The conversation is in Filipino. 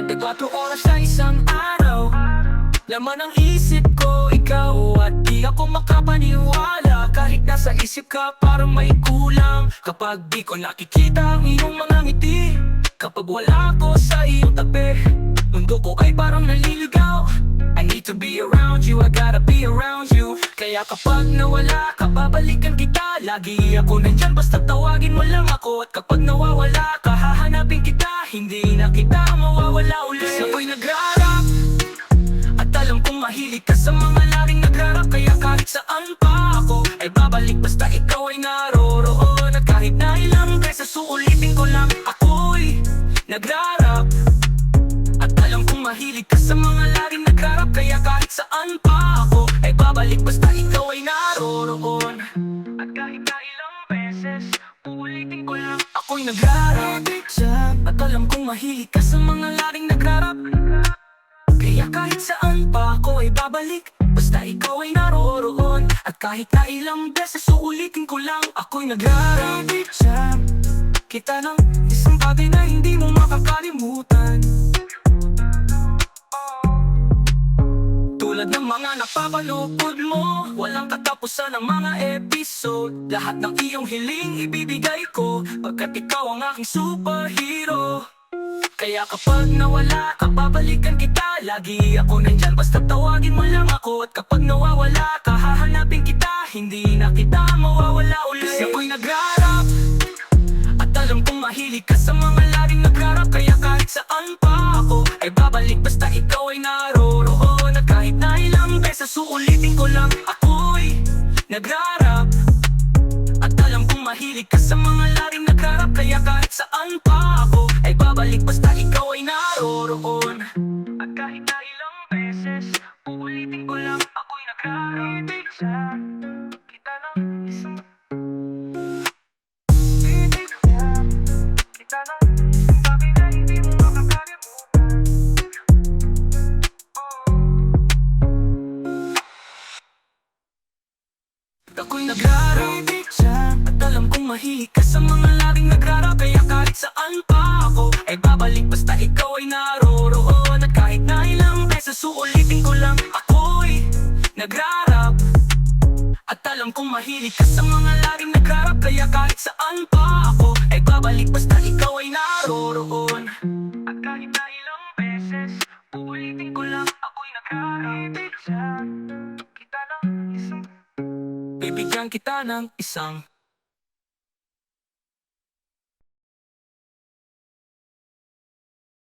24 oras sa isang araw. Laman ang isip ko, ikaw At di ako makapaniwala. Kahit nasa isip ka, parang may kulang. Kapag di ko nakikita ang iyong mga ngiti Kapag wala ako sa iyong tabi Mundo ko ay parang naliligaw. I need to be around you, I gotta be around you. Kaya kapag nawala ka, babalikan kita. Lagi ako nandyan, basta tawagin mo lang ako. At kapag nawawala ka, hahanapin kita. Hindi na kita mawawala ulit Kasi ako'y nagrarap. At alam kong mahilig ka sa mga laring nagrarap. Kaya kahit saan pa ako Ay babalik basta ikaw ay naroroon. At kahit na ilang beses uulitin ko lang Ako'y nagrarap. At alam kong mahilig ka sa mga laring nagrarap. Kaya kahit saan pa ako Ako'y nagrarap At alam kong mahilig ka sa mga laring nagrarap kaya kahit saan pa ako ay babalik Basta ikaw ay naroroon. At kahit na ilang beses uulitin ko lang Ako'y nagrarapit sa Kita ng isang bagay na hindi mo makakalimutan. Tulad ng mga napapanood mo Walang katapusan ng mga episode. Lahat ng iyong hiling ibibigay ko Pagkat ikaw ang aking superhero. Kaya kapag nawala ka, babalikan kita. Lagi ako nandyan, basta tawagin mo lang ako. At kapag nawawala ka, hahanapin kita. Hindi na kita mawawala ulit Kasi ako'y nagrarap At alam kong mahilig ka sa mga laring nagrarap. Kaya kahit saan pa ako Ay babalik basta ikaw ay naroroon. At kahit na ilang beses uulitin ko lang Ako'y nagrarap. At mahilig ka sa mga laring Kaya kahit saan pa ako Ay babalik basta ikaw ay naroroon. At kahit na ilang beses alam kong mahilig ka sa mga laging nagrarap Kaya kahit saan pa ako Ay babalik basta ikaw ay naroroon. At kahit na ilang beses uulitin ko lang Ako'y nagrarap. At alam kong mahilig ka sa mga laging nagrarap Kaya kahit saan pa ako Ay babalik basta ikaw ay naroroon. At kahit na ilang beses Uulitin ko lang Ako'y isang Bibigyan kita ng isang